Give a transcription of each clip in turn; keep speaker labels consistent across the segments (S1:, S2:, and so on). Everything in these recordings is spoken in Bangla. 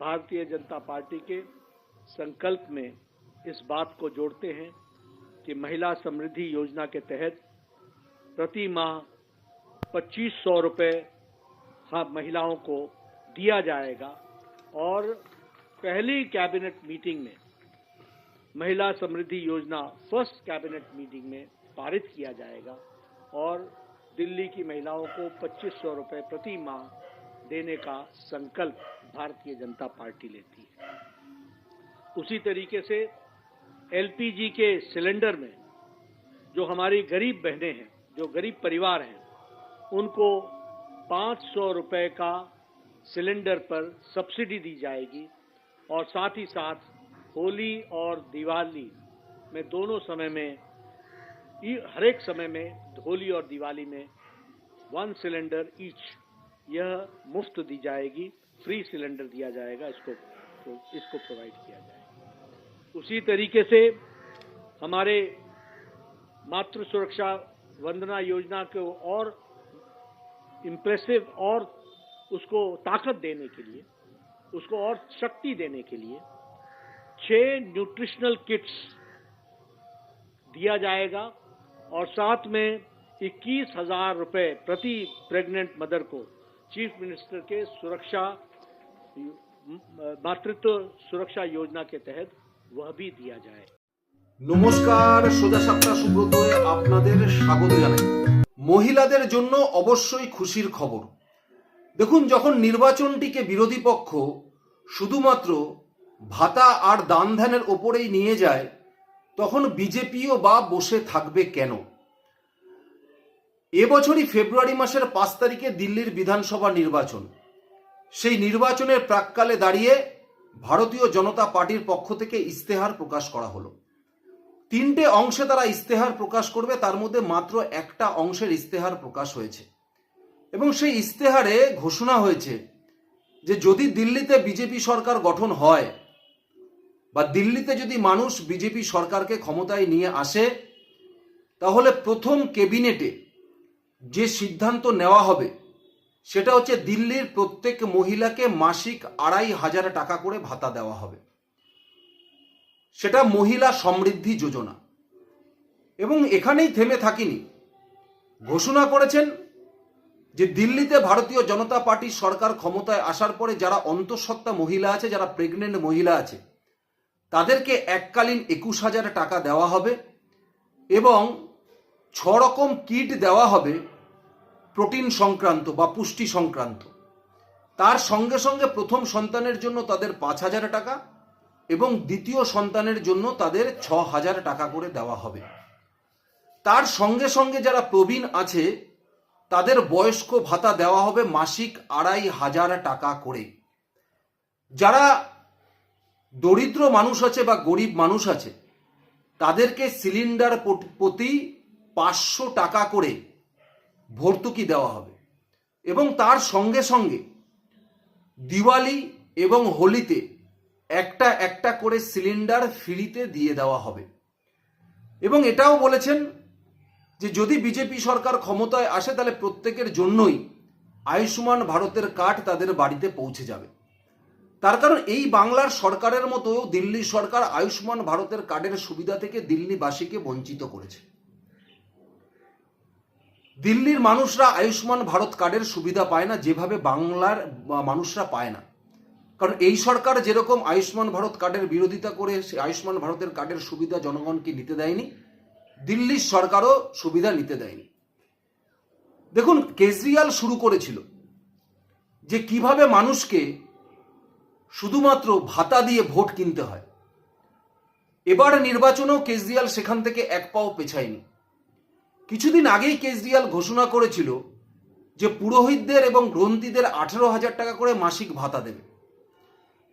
S1: भारतीय जनता पार्टी के संकल्प में इस बात को जोड़ते हैं कि महिला समृद्धि योजना के तहत प्रति माह पच्चीस सौ रुपये हाँ महिलाओं को दिया जाएगा। और पहली कैबिनेट मीटिंग में महिला समृद्धि योजना फ़र्स्ट कैबिनेट मीटिंग में पारित किया जाएगा और दिल्ली की महिलाओं को पच्चीस सौ रुपये प्रति माह देने का संकल्प भारतीय जनता पार्टी लेती है। उसी तरीके से एलपीजी के सिलेंडर में जो हमारी गरीब बहनें हैं, जो गरीब परिवार हैं, उनको पाँच सौ का सिलेंडर पर सब्सिडी दी जाएगी और साथ ही साथ होली और दिवाली में दोनों समय में हर एक समय में होली और दिवाली में वन सिलेंडर ईच यह मुफ़्त दी जाएगी। फ्री सिलेंडर दिया जाएगा, इसको तो इसको प्रोवाइड किया जाएगा। उसी तरीके से हमारे मातृ सुरक्षा वंदना योजना को और इम्प्रेसिव और उसको ताकत देने के लिए, उसको और शक्ति देने के लिए छह न्यूट्रिशनल किट्स दिया जाएगा और साथ में इक्कीस हज़ार रुपये प्रति प्रेग्नेंट मदर को चीफ मिनिस्टर के सुरक्षा मातृत्व सुरक्षा योजना के तहत वह भी दिया जाए
S2: নমস্কার সোজা সাপটা সুব্রতয়ে আপনাদের স্বাগত জানাই মহিলাদের জন্য অবশ্যই খুশির খবর দেখুন যখন নির্বাচনটিকে বিরোধী পক্ষ শুধুমাত্র ভাতা আর দান ধ্যানের ওপরেই নিয়ে যায় তখন বিজেপিও বা বসে থাকবে কেন এবছরই ফেব্রুয়ারি মাসের পাঁচ তারিখে দিল্লির বিধানসভা নির্বাচন সেই নির্বাচনের প্রাককালে দাঁড়িয়ে ভারতীয় জনতা পার্টির পক্ষ থেকে ইস্তেহার প্রকাশ করা হলো। তিনটে অংশে তারা ইস্তেহার প্রকাশ করবে, তার মধ্যে মাত্র একটা অংশের ইস্তেহার প্রকাশ হয়েছে। এবং সেই ইস্তেহারে ঘোষণা হয়েছে যে যদি দিল্লিতে বিজেপি সরকার গঠন হয় বা দিল্লিতে যদি মানুষ বিজেপি সরকারকে ক্ষমতায় নিয়ে আসে, তাহলে প্রথম ক্যাবিনেটে যে সিদ্ধান্ত নেওয়া হবে সেটা হচ্ছে দিল্লির প্রত্যেক মহিলাকে মাসিক আড়াই হাজার টাকা করে ভাতা দেওয়া হবে। সেটা মহিলা সমৃদ্ধি যোজনা। এবং এখানেই থেমে থাকিনি। ঘোষণা করেছেন যে দিল্লিতে ভারতীয় জনতা পার্টির সরকার ক্ষমতায় আসার পরে যারা অন্তঃসত্ত্বা মহিলা আছে, যারা প্রেগনেন্ট মহিলা আছে, তাদেরকে এককালীন একুশ হাজার টাকা দেওয়া হবে এবং ছ রকম কিট দেওয়া হবে প্রোটিন সংক্রান্ত বা পুষ্টি সংক্রান্ত। তার সঙ্গে সঙ্গে প্রথম সন্তানের জন্য তাদের পাঁচ হাজার টাকা এবং দ্বিতীয় সন্তানের জন্য তাদের ছ হাজার টাকা করে দেওয়া হবে। তার সঙ্গে সঙ্গে যারা প্রবীণ আছে, তাদের বয়স্ক ভাতা দেওয়া হবে মাসিক আড়াই হাজার টাকা করে। যারা দরিদ্র মানুষ আছে বা গরিব মানুষ আছে, তাদেরকে সিলিন্ডার প্রতি পাঁচশো টাকা করে ভর্তুকি দেওয়া হবে। এবং তার সঙ্গে সঙ্গে দিওয়ালি এবং হোলিতে একটা একটা করে সিলিন্ডার ফ্রিতে দিয়ে দেওয়া হবে। এবং এটাও বলেছেন যে যদি বিজেপি সরকার ক্ষমতায় আসে, তাহলে প্রত্যেকের জন্যই আয়ুষ্মান ভারতের কার্ড তাদের বাড়িতে পৌঁছে যাবে। তার কারণ এই বাংলার সরকারের মতো দিল্লি সরকার আয়ুষ্মান ভারতের কার্ডের সুবিধা থেকে দিল্লিবাসীকে বঞ্চিত করেছে। দিল্লির মানুষরা আয়ুষ্মান ভারত কার্ডের সুবিধা পায় না, যেভাবে বাংলার মানুষরা পায় না। কারণ এই সরকার যেরকম আয়ুষ্মান ভারত কার্ডের বিরোধিতা করে সে আয়ুষ্মান ভারতের কার্ডের সুবিধা জনগণকে নিতে দেয়নি, দিল্লির সরকারও সুবিধা নিতে দেয়নি। দেখুন, কেজরিওয়াল শুরু করেছিল যে কীভাবে মানুষকে শুধুমাত্র ভাতা দিয়ে ভোট কিনতে হয়। এবার নির্বাচনেও কেজরিওয়াল সেখান থেকে এক পাও পেছায়নি। কিছুদিন আগেই কেজরিওয়াল ঘোষণা করেছিল যে পুরোহিতদের এবং গ্রন্থীদের আঠেরো হাজার টাকা করে মাসিক ভাতা দেবে।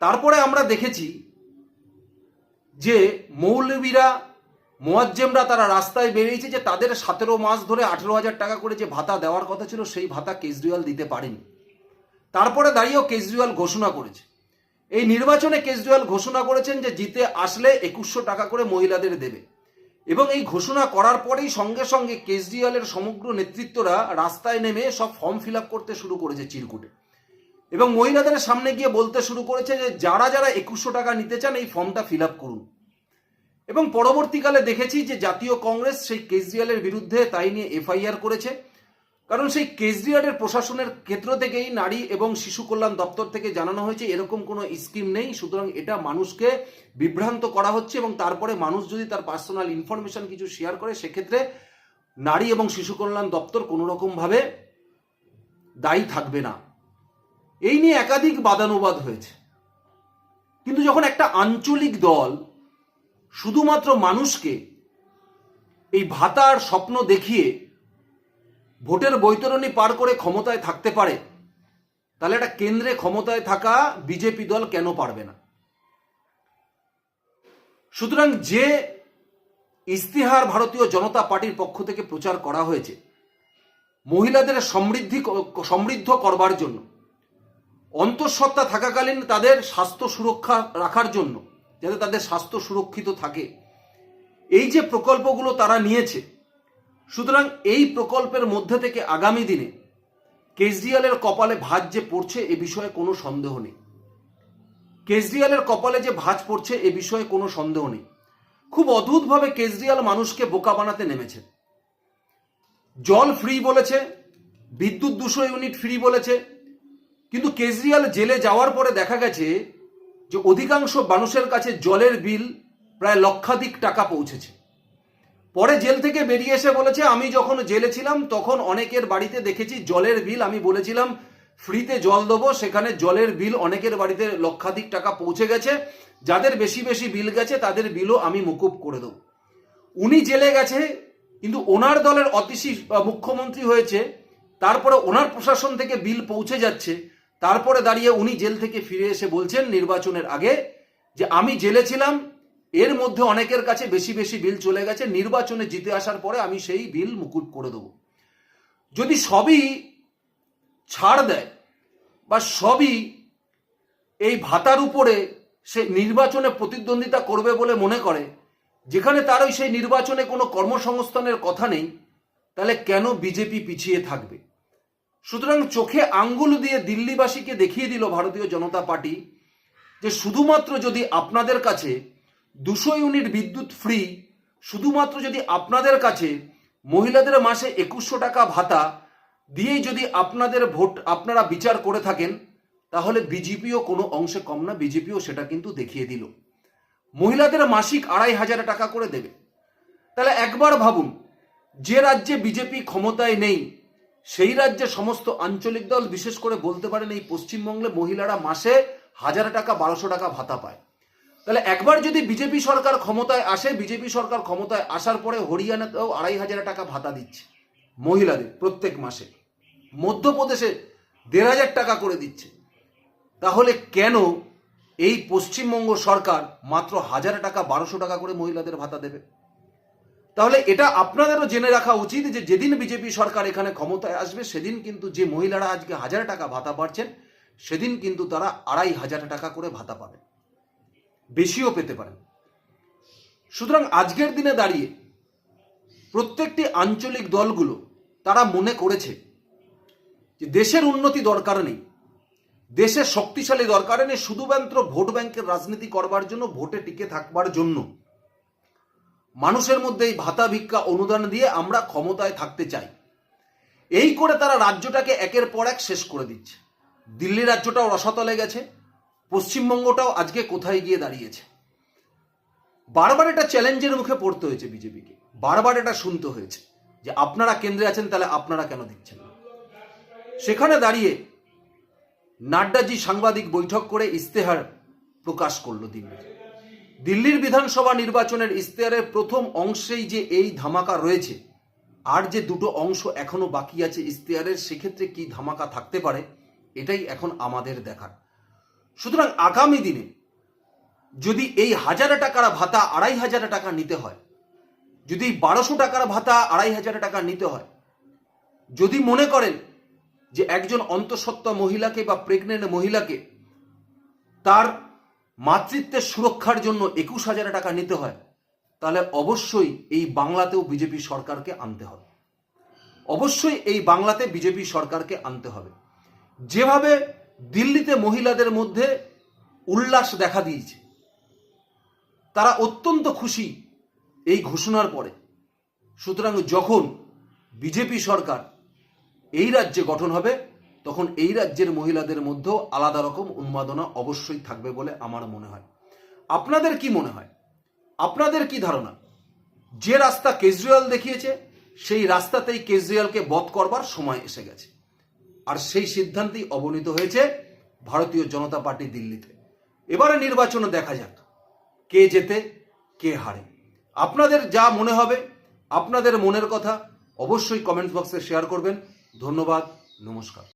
S2: তারপরে আমরা দেখেছি যে মৌলবীরা, মোয়াজ্জেমরা তারা রাস্তায় বেরিয়েছে যে তাদের সতেরো মাস ধরে আঠেরো হাজার টাকা করে যে ভাতা দেওয়ার কথা ছিল সেই ভাতা কেজরিওয়াল দিতে পারেনি। তারপরে দাঁড়িয়েও কেজরিওয়াল ঘোষণা করেছে। এই নির্বাচনে কেজরিওয়াল ঘোষণা করেছেন যে জিতে আসলে একুশশো টাকা করে মহিলাদের দেবে। এবং এই ঘোষণা করার পরেই সঙ্গে সঙ্গে কেজরিওয়ালের সমগ্র নেতৃত্বরা রাস্তায় নেমে সব ফর্ম ফিল করতে শুরু করেছে চিরকুটে। এবং মহিলাদের সামনে গিয়ে বলতে শুরু করেছে যে যারা যারা একুশশো টাকা নিতে চান এই ফর্মটা ফিল করুন। এবং পরবর্তীকালে দেখেছি যে জাতীয় কংগ্রেস সেই কেজরিওয়ালের বিরুদ্ধে তাই নিয়ে এফআইআর করেছে। কারণ সেই কেজরিওয়ালের প্রশাসনের ক্ষেত্র থেকেই নারী এবং শিশু কল্যাণ দপ্তর থেকে জানানো হয়েছে, এরকম কোনো স্কিম নেই। সুতরাং এটা মানুষকে বিভ্রান্ত করা হচ্ছে এবং তারপরে মানুষ যদি তার পার্সোনাল ইনফরমেশন কিছু শেয়ার করে, সেক্ষেত্রে নারী এবং শিশু কল্যাণ দপ্তর কোনো রকমভাবে দায়ী থাকবে না। এই নিয়ে একাধিক বাদানুবাদ হয়েছে। কিন্তু যখন একটা আঞ্চলিক দল শুধুমাত্র মানুষকে এই ভাতার স্বপ্ন দেখিয়ে ভোটের বৈতরণী পার করে ক্ষমতায় থাকতে পারে, তাহলে একটা কেন্দ্রে ক্ষমতায় থাকা বিজেপি দল কেন পারবে না? সুতরাং যে ইস্তিহার ভারতীয় জনতা পার্টির পক্ষ থেকে প্রচার করা হয়েছে, মহিলাদের সমৃদ্ধি সমৃদ্ধ করবার জন্য, অন্তঃসত্ত্বা থাকাকালীন তাদের স্বাস্থ্য সুরক্ষা রাখার জন্য, যাতে তাদের স্বাস্থ্য সুরক্ষিত থাকে, এই যে প্রকল্পগুলো তারা নিয়েছে সুতরাং এই প্রকল্পের মধ্যে থেকে আগামী দিনে কেজরিওয়ালের কপালে ভাঁজ যে পড়ছে এ বিষয়ে কোনো সন্দেহ নেই। কেজরিওয়ালের কপালে যে ভাঁজ পড়ছে এ বিষয়ে কোনো সন্দেহ নেই। খুব অদ্ভুতভাবে কেজরিওয়াল মানুষকে বোকা বানাতে নেমেছে। জল ফ্রি বলেছে, বিদ্যুৎ দুশো ইউনিট ফ্রি বলেছে, কিন্তু কেজরিওয়াল জেলে যাওয়ার পরে দেখা গেছে যে অধিকাংশ মানুষের কাছে জলের বিল প্রায় লক্ষাধিক টাকা পৌঁছেছে। পরে জেল থেকে বেরিয়ে এসে বলেছে, আমি যখন জেলে ছিলাম, তখন অনেকের বাড়িতে দেখেছি জলের বিল। আমি বলেছিলাম, ফ্রিতে জল দেবো, সেখানে জলের বিল অনেকের বাড়িতে লক্ষাধিক টাকা পৌঁছে গেছে। যাদের বেশি বেশি বিল গেছে, তাদের বিলও আমি মুকুব করে দেবো। উনি জেলে গেছে, কিন্তু ওনার দলের অতিশী মুখ্যমন্ত্রী হয়েছে, তারপরে ওনার প্রশাসন থেকে বিল পৌঁছে যাচ্ছে। তারপরে দাঁড়িয়ে উনি জেল থেকে ফিরে এসে বলছেন নির্বাচনের আগে যে, আমি জেলে ছিলাম এর মধ্যে অনেকের কাছে বেশি বেশি বিল চলে গেছে। নির্বাচনে জিতে আসার পরে আমি সেই বিল মুকুট করে দেবো। যদি সবই ছাড় দেয় বা সবই এই ভাতার উপরে সে নির্বাচনে প্রতিদ্বন্দ্বিতা করবে বলে মনে করে, যেখানে তার ওই সেই নির্বাচনে কোনো কর্মসংস্থানের কথা নেই, তাহলে কেন বিজেপি পিছিয়ে থাকবে? সুতরাং চোখে আঙ্গুল দিয়ে দিল্লিবাসীকে দেখিয়ে দিল ভারতীয় জনতা পার্টি যে শুধুমাত্র যদি আপনাদের কাছে দুশো ইউনিট বিদ্যুৎ ফ্রি, শুধুমাত্র যদি আপনাদের কাছে মহিলাদের মাসে একুশশো টাকা ভাতা দিয়েই যদি আপনাদের ভোট আপনারা বিচার করে থাকেন, তাহলে বিজেপিও কোনো অংশে কম না, বিজেপিও সেটা কিন্তু দেখিয়ে দিল। মহিলাদের মাসিক আড়াই হাজার টাকা করে দেবে। তাহলে একবার ভাবুন, যে রাজ্যে বিজেপি ক্ষমতায় নেই, সেই রাজ্যে সমস্ত আঞ্চলিক দল, বিশেষ করে বলতে পারেন এই পশ্চিমবঙ্গে মহিলারা মাসে হাজার টাকা, বারোশো টাকা ভাতা পায়। তাহলে একবার যদি বিজেপি সরকার ক্ষমতায় আসে, বিজেপি সরকার ক্ষমতায় আসার পরে হরিয়ানাতেও আড়াই হাজার টাকা ভাতা দিচ্ছে মহিলাদের প্রত্যেক মাসে। মধ্যপ্রদেশে দেড় হাজার টাকা করে দিচ্ছে। তাহলে কেন এই পশ্চিমবঙ্গ সরকার মাত্র হাজার টাকা, বারোশো টাকা করে মহিলাদের ভাতা দেবে? তাহলে এটা আপনাদেরও জেনে রাখা উচিত যে যেদিন বিজেপি সরকার এখানে ক্ষমতায় আসবে, সেদিন কিন্তু যে মহিলারা আজকে হাজার টাকা ভাতা পাচ্ছেন সেদিন কিন্তু তারা আড়াই হাজার টাকা করে ভাতা পাবেন। বেশিও পেতে পারেন। সুতরাং আজকের দিনে দাঁড়িয়ে প্রত্যেকটি আঞ্চলিক দলগুলো তারা মনে করেছে যে দেশের উন্নতি দরকার নেই দেশের শক্তিশালী দরকার নেই শুধুমাত্র ভোট ব্যাংকের রাজনীতি করবার জন্য, ভোটে টিকে থাকবার জন্য। মানুষের মধ্যে এই ভাতা ভিক্ষা অনুদান দিয়ে আমরা ক্ষমতায় থাকতে চাই। এই করে তারা রাজ্যটাকে একের পর এক শেষ করে দিচ্ছে। দিল্লি রাজ্যটাও রসাতলে গেছে পশ্চিমবঙ্গটাও আজকে কোথায় গিয়ে দাঁড়িয়েছে? বারবার এটা চ্যালেঞ্জের মুখে পড়তে হয়েছে বিজেপিকে। বারবার এটা শুনতে হয়েছে যে আপনারা কেন্দ্রে আছেন, তাহলে আপনারা কেন দিচ্ছেন না? সেখানে দাঁড়িয়ে নাড্ডাজি সাংবাদিক বৈঠক করে ইস্তেহার প্রকাশ করল দিল্লি। দিল্লির বিধানসভা নির্বাচনের ইস্তেহারের প্রথম অংশেই যে এই ধামাকা রয়েছে, আর যে দুটো অংশ এখনও বাকি আছে ইস্তেহারের সেক্ষেত্রে কি ধামাকা থাকতে পারে, এটাই এখন আমাদের দেখার। সুতরাং আগামী দিনে যদি এই হাজার টাকার ভাতা আড়াই হাজার টাকা নিতে হয়, যদি বারোশো টাকার ভাতা আড়াই হাজার টাকা নিতে হয়, যদি মনে করেন যে একজন অন্তঃসত্ত্বা মহিলাকে বা প্রেগনেন্ট মহিলাকে তার মাতৃত্বের সুরক্ষার জন্য একুশ হাজার টাকা নিতে হয়, তাহলে অবশ্যই এই বাংলাতেও বিজেপি সরকারকে আনতে হবে। অবশ্যই এই বাংলাতে বিজেপি সরকারকে আনতে হবে। যেভাবে দিল্লিতে মহিলাদের মধ্যে উল্লাস দেখা দিয়েছে। তারা অত্যন্ত খুশি এই ঘোষণার পরে। সুতরাং যখন বিজেপি সরকার এই রাজ্যে গঠন হবে, তখন এই রাজ্যের মহিলাদের মধ্যেও আলাদা রকম উন্মাদনা অবশ্যই থাকবে বলে আমার মনে হয়। আপনাদের কি মনে হয়? আপনাদের কি ধারণা? যে রাস্তা কেজরিওয়াল দেখিয়েছে, সেই রাস্তাতেই কেজরিওয়ালকে বধ করবার সময় এসে গেছে। আর সেই সিদ্ধান্তেই অবনীত হয়েছে ভারতীয় জনতা পার্টি দিল্লিতে। এবারে নির্বাচনে দেখা যাক, কে যেতে কে হারে। আপনাদের যা মনে হবে, আপনাদের মনের কথা অবশ্যই কমেন্ট বক্সে শেয়ার করবেন। ধন্যবাদ, নমস্কার।